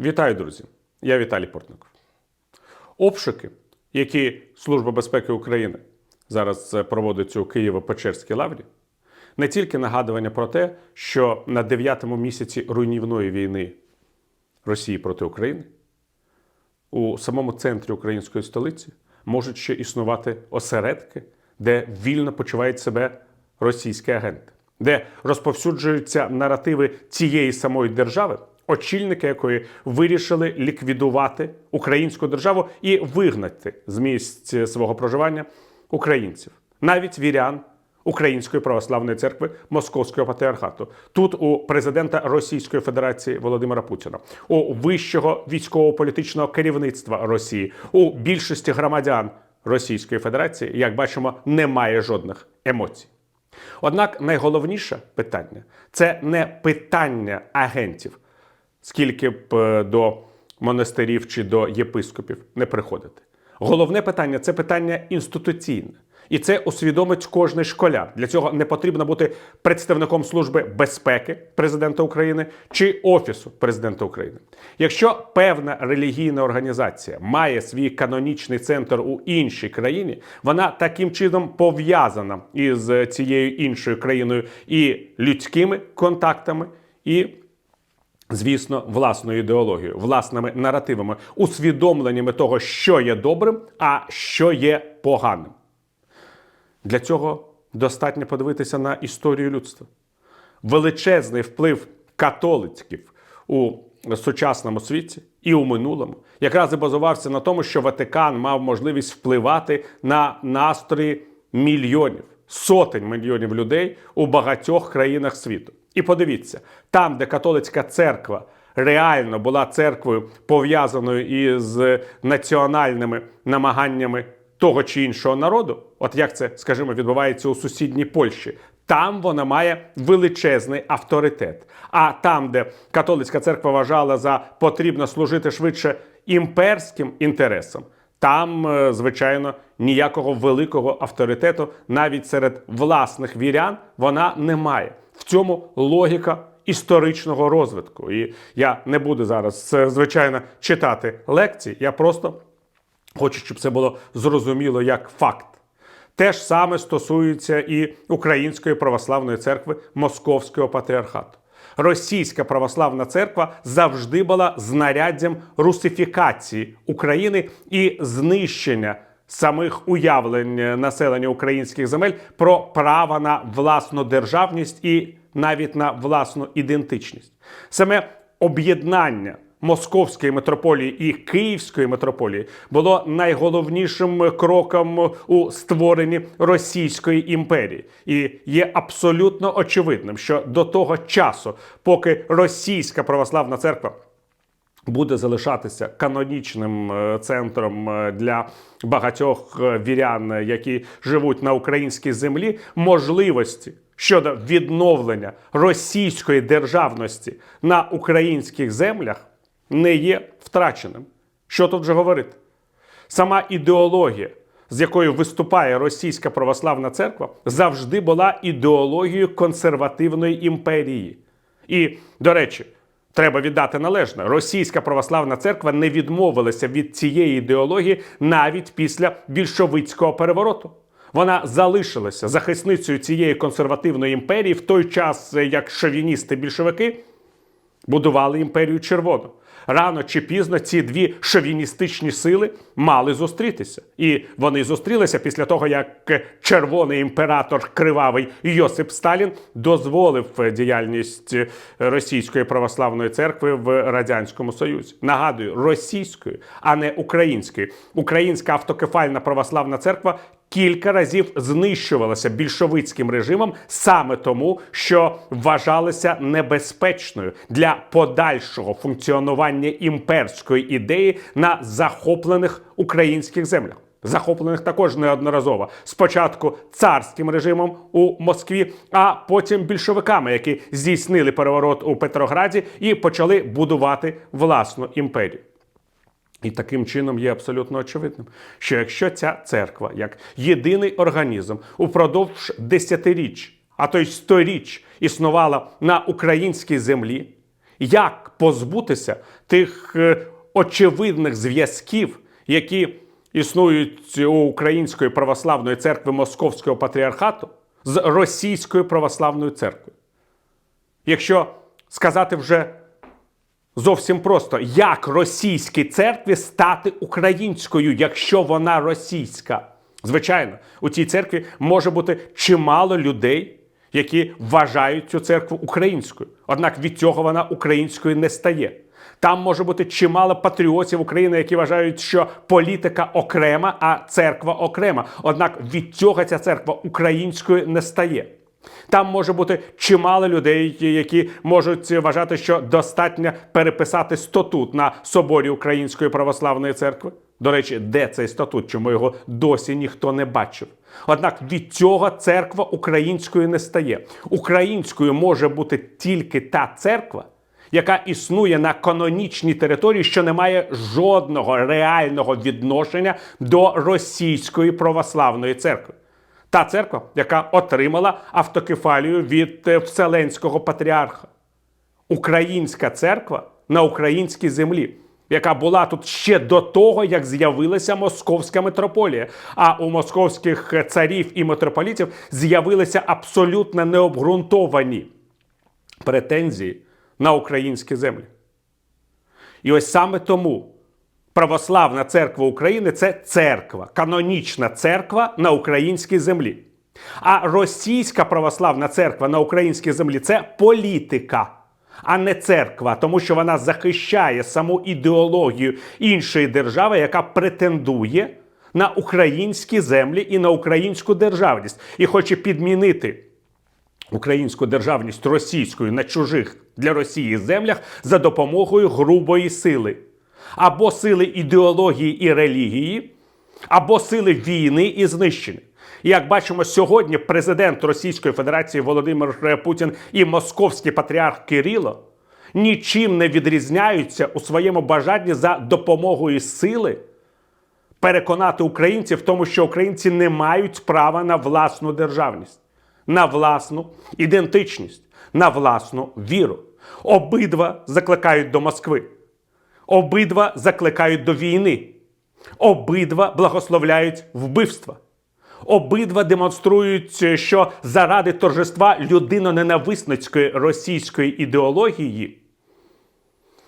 Вітаю, друзі! Я Віталій Портников. Обшуки, які Служба безпеки України зараз е, проводить у Києво-Печерській лаврі, не тільки нагадування про те, що на дев'ятому місяці руйнівної війни Росії проти України у самому центрі української столиці можуть ще існувати осередки, де вільно почувають себе російські агенти, де розповсюджуються наративи цієї самої держави, очільники якої вирішили ліквідувати українську державу і вигнати з місць свого проживання українців, навіть вірян. Української православної церкви Московського патріархату тут у президента Російської Федерації Володимира Путіна, у вищого військово-політичного керівництва Росії, у більшості громадян Російської Федерації, як бачимо, немає жодних емоцій. Однак найголовніше питання це не питання агентів, скільки б е, до монастирів чи до єпископів не приходити. Головне питання це питання інституційне. І це усвідомить кожний школяр. Для цього не потрібно бути представником служби безпеки президента України чи офісу президента України. Якщо певна релігійна організація має свій канонічний центр у іншій країні, вона таким чином пов'язана із цією іншою країною і людськими контактами, і звісно, власною ідеологією, власними наративами, усвідомленнями того, що є добрим, а що є поганим. Для цього достатньо подивитися на історію людства. Величезний вплив католицьків у сучасному світі і у минулому якраз і базувався на тому, що Ватикан мав можливість впливати на настрої мільйонів, сотень мільйонів людей у багатьох країнах світу. І подивіться, там, де католицька церква реально була церквою пов'язаною із національними намаганнями того чи іншого народу, от як це, скажімо, відбувається у сусідній Польщі, там вона має величезний авторитет. А там, де католицька церква вважала за потрібно служити швидше імперським інтересам, там, е, звичайно, ніякого великого авторитету навіть серед власних вірян вона не має. Цьому логіка історичного розвитку. І я не буду зараз, звичайно, читати лекції. Я просто хочу, щоб це було зрозуміло як факт. Те ж саме стосується і Української православної церкви Московського патріархату. Російська православна церква завжди була знаряддям русифікації України і знищення самих уявлень населення українських земель про право на власну державність і навіть на власну ідентичність. Саме об'єднання Московської митрополії і Київської митрополії було найголовнішим кроком у створенні Російської імперії, і є абсолютно очевидним, що до того часу, поки Російська православна церква буде залишатися канонічним е, центром е, для багатьох е, вірян, які живуть на українській землі, можливості щодо відновлення російської державності на українських землях не є втраченим. Що тут вже говорити? Сама ідеологія, з якою виступає російська православна церква, завжди була ідеологією консервативної імперії. І, до речі, треба віддати належне: російська православна церква не відмовилася від цієї ідеології навіть після більшовицького перевороту. Вона залишилася захисницею цієї консервативної імперії в той час, як шовіністи-більшовики будували імперію червону. Рано чи пізно ці дві шовіністичні сили мали зустрітися. І вони зустрілися після того, як червоний імператор кривавий Йосип Сталін дозволив діяльність російської православної церкви в радянському союзі. Нагадую, російської, а не української. Українська автокефальна православна церква кілька разів знищувалася більшовицьким режимом саме тому, що вважалася небезпечною для подальшого функціонування імперської ідеї на захоплених українських землях. Захоплених також неодноразово. Спочатку царським режимом у Москві, а потім більшовиками, які здійснили переворот у Петрограді і почали будувати власну імперію. І таким чином є абсолютно очевидним, що якщо ця церква як єдиний організм упродовж десятиріч, а то й сторіч існувала на українській землі, як позбутися тих е, очевидних зв'язків, які існують у Української православної церкви Московського патріархату з Російською православною церквою. Якщо сказати вже зовсім просто, як російській церкві стати українською, якщо вона російська? Звичайно, у цій церкві може бути чимало людей, які вважають цю церкву українською. Однак від цього вона українською не стає. Там може бути чимало патріотів України, які вважають, що політика окрема, а церква окрема. Однак від цього ця церква українською не стає. Там може бути чимало людей, які можуть вважати, що достатньо переписати статут на соборі Української православної церкви. До речі, де цей статут? Чому його досі ніхто не бачив? Однак від цього церква українською не стає. Українською може бути тільки та церква, яка існує на канонічній території, що не має жодного реального відношення до російської православної церкви. Та церква, яка отримала автокефалію від е, Вселенського патріарха. Українська церква на українській землі, яка була тут ще до того, як з'явилася московська митрополія. А у московських царів і митрополітів з'явилися абсолютно необґрунтовані претензії на українські землі. І ось саме тому Православна церква України це церква, канонічна церква на українській землі. А російська православна церква на українській землі це політика, а не церква, тому що вона захищає саму ідеологію іншої держави, яка претендує на українські землі і на українську державність, і хоче підмінити українську державність російською на чужих для Росії землях за допомогою грубої сили або сили ідеології і релігії, або сили війни і знищення. І як бачимо сьогодні, президент Російської Федерації Володимир Путін і московський патріарх Кирило нічим не відрізняються у своєму бажанні за допомогою сили переконати українців в тому, що українці не мають права на власну державність, на власну ідентичність, на власну віру. Обидва закликають до Москви. Обидва закликають до війни, обидва благословляють вбивства. Обидва демонструють, що заради торжества людиноненависницької російської ідеології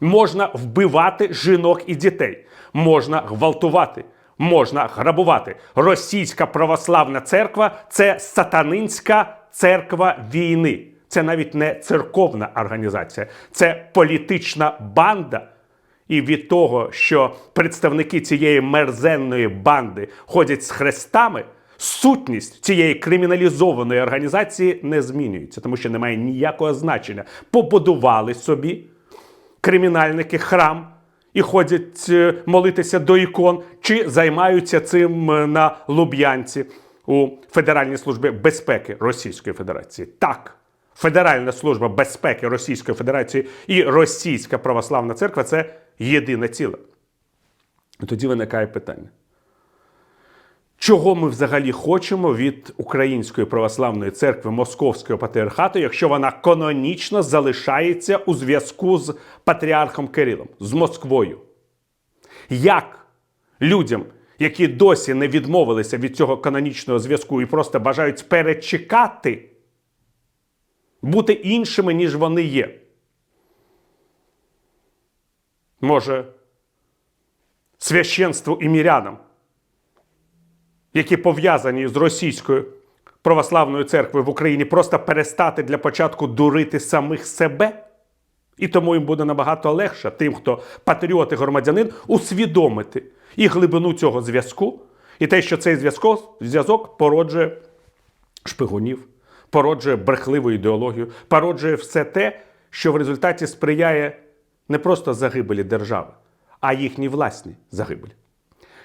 можна вбивати жінок і дітей, можна гвалтувати, можна грабувати. Російська православна церква це сатанинська церква війни. Це навіть не церковна організація, це політична банда. І від того, що представники цієї мерзенної банди ходять з хрестами, сутність цієї криміналізованої організації не змінюється, тому що немає ніякого значення. Побудували собі кримінальники храм і ходять е, молитися до ікон, чи займаються цим е, на Луб'янці у Федеральній службі безпеки Російської Федерації. Так. Федеральна служба безпеки Російської Федерації і Російська православна церква це єдине ціле. Тоді виникає питання. Чого ми взагалі хочемо від Української православної церкви Московського патріархату, якщо вона канонічно залишається у зв'язку з патріархом Кирилом, з Москвою? Як людям, які досі не відмовилися від цього канонічного зв'язку і просто бажають перечекати, бути іншими, ніж вони є? Може, священству і мірянам, які пов'язані з російською православною церквою в Україні, просто перестати для початку дурити самих себе. І тому їм буде набагато легше тим, хто патріот і громадянин, усвідомити і глибину цього зв'язку, і те, що цей зв'язок породжує шпигунів, породжує брехливу ідеологію, породжує все те, що в результаті сприяє не просто загибелі держави, а їхній власній загибелі.